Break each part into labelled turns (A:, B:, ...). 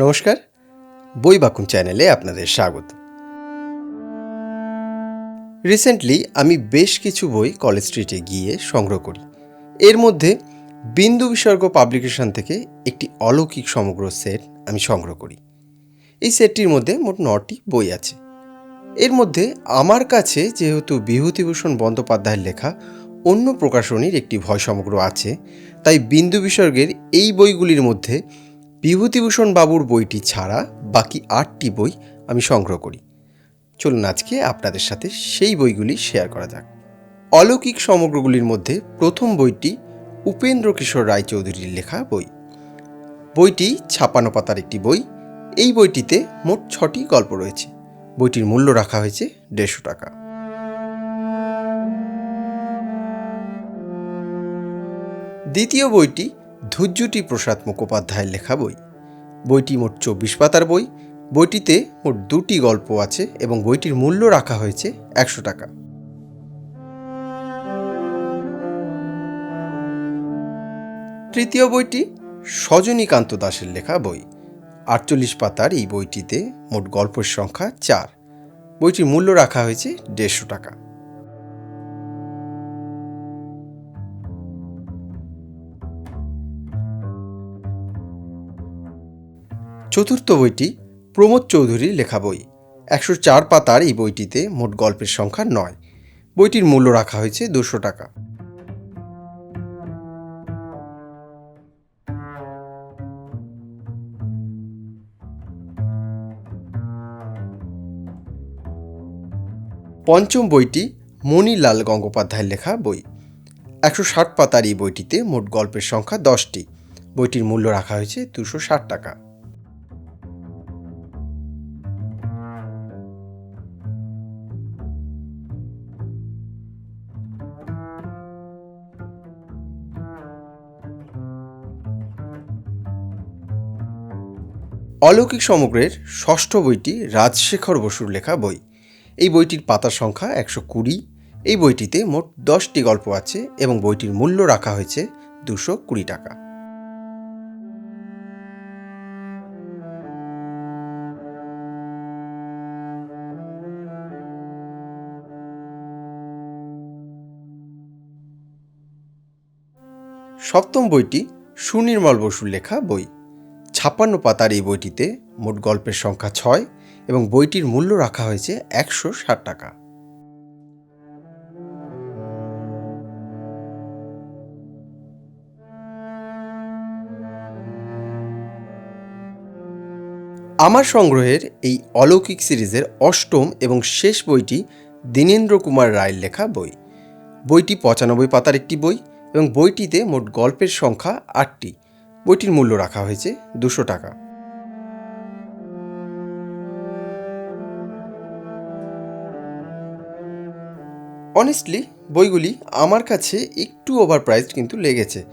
A: নমস্কার। বই বাকুন চ্যানেলে আপনাদের স্বাগত। রিসেন্টলি আমি বেশ কিছু বই কলেজ স্ট্রিটে গিয়ে সংগ্রহ করি। এর মধ্যে বিন্দু বিসর্গ পাবলিকেশন থেকে একটি অলৌকিক সমগ্র সেট আমি সংগ্রহ করি। এই সেটটির মধ্যে মোট নটি বই আছে। এর মধ্যে আমার কাছে যেহেতু বিভূতিভূষণ বন্দ্যোপাধ্যায়ের লেখা অন্য প্রকাশনীর একটি ভয় সমগ্র আছে, তাই বিন্দু বিসর্গের এই বইগুলির মধ্যে বিভূতিভূষণ বাবুর বইটি ছাড়া বাকি আটটি বই আমি সংগ্রহ করি। চলুন আজকে আপনাদের সাথে সেই বইগুলি শেয়ার করা যাক। অলৌকিক সমগ্রগুলির মধ্যে প্রথম বইটি উপেন্দ্র কিশোর রায়চৌধুরীর লেখা বই। বইটি ছাপানো পাতার একটি বই। এই বইটিতে মোট ছটি গল্প রয়েছে। বইটির মূল্য রাখা হয়েছে দেড়শো টাকা। দ্বিতীয় বইটি ধৈর্যটি প্রসাদ মুখোপাধ্যায়ের লেখা বই। বইটি মোট চব্বিশ পাতার বই। বইটিতে মোট দুটি গল্প আছে এবং বইটির মূল্য রাখা হয়েছে একশো টাকা। তৃতীয় বইটি সজনীকান্ত দাসের লেখা বই। আটচল্লিশ পাতার এই বইটিতে মোট গল্পের সংখ্যা চার। বইটির মূল্য রাখা হয়েছে দেড়শো টাকা। চতুর্থ বইটি প্রমোদ চৌধুরীর লেখা বই। একশো চার পাতার এই বইটিতে মোট গল্পের সংখ্যা নয়। বইটির মূল্য রাখা হয়েছে দুশো টাকা। পঞ্চম বইটি মণিলাল গঙ্গোপাধ্যায়ের লেখা বই। একশো ষাট পাতার এই বইটিতে মোট গল্পের সংখ্যা দশটি। বইটির মূল্য রাখা হয়েছে দুশো ষাট টাকা। অলৌকিক সমগ্রের ষষ্ঠ বইটি রাজশেখর বসুর লেখা বই। এই বইটির পাতার সংখ্যা একশো কুড়ি। এই বইটিতে মোট দশটি গল্প আছে এবং বইটির মূল্য রাখা হয়েছে দুশো কুড়ি টাকা। সপ্তম বইটি সুনির্মল বসুর লেখা বই। ছাপ্পান্ন পাতার এই বইটিতে মোট গল্পের সংখ্যা ছয় এবং বইটির মূল্য রাখা হয়েছে একশো ষাট টাকা। আমার সংগ্রহের এই অলৌকিক সিরিজের অষ্টম এবং শেষ বইটি দীনেন্দ্র কুমার রায়ের লেখা বই। বইটি পঁচানব্বই পাতার একটি বই এবং বইটিতে মোট গল্পের সংখ্যা আটটি। বইটির মূল্য রাখা হয়েছে দুশো টাকা। অনেস্টলি বইগুলি আমার কাছে একটু ওভার প্রাইসড কিন্তু লেগেছে।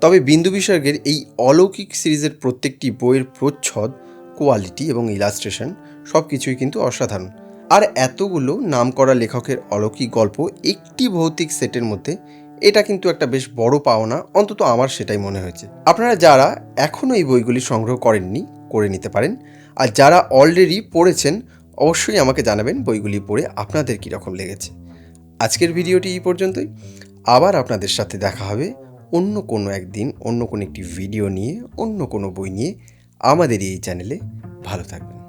A: তবে বিন্দু বিসর্গের এই অলৌকিক সিরিজের প্রত্যেকটি বইয়ের প্রচ্ছদ কোয়ালিটি এবং ইলাস্ট্রেশন সব কিছুই কিন্তু অসাধারণ। আর এতগুলো নামকরা লেখকের অলৌকিক গল্প একটি ভৌতিক সেটের মধ্যে এটা কিন্তু একটা বেশ বড় পাওনা, অন্তত আমার সেটাই মনে হয়েছে। আপনারা যারা এখনও এই বইগুলি সংগ্রহ করেননি, করে নিতে পারেন। আর যারা অলরেডি পড়েছেন, অবশ্যই আমাকে জানাবেন বইগুলি পড়ে আপনাদের কীরকম লেগেছে। আজকের ভিডিওটি এই পর্যন্তই। আবার আপনাদের সাথে দেখা হবে অন্য কোনো একদিন, অন্য কোনো একটি ভিডিও নিয়ে, অন্য কোনো বই নিয়ে আমাদের এই চ্যানেলে। ভালো থাকবেন।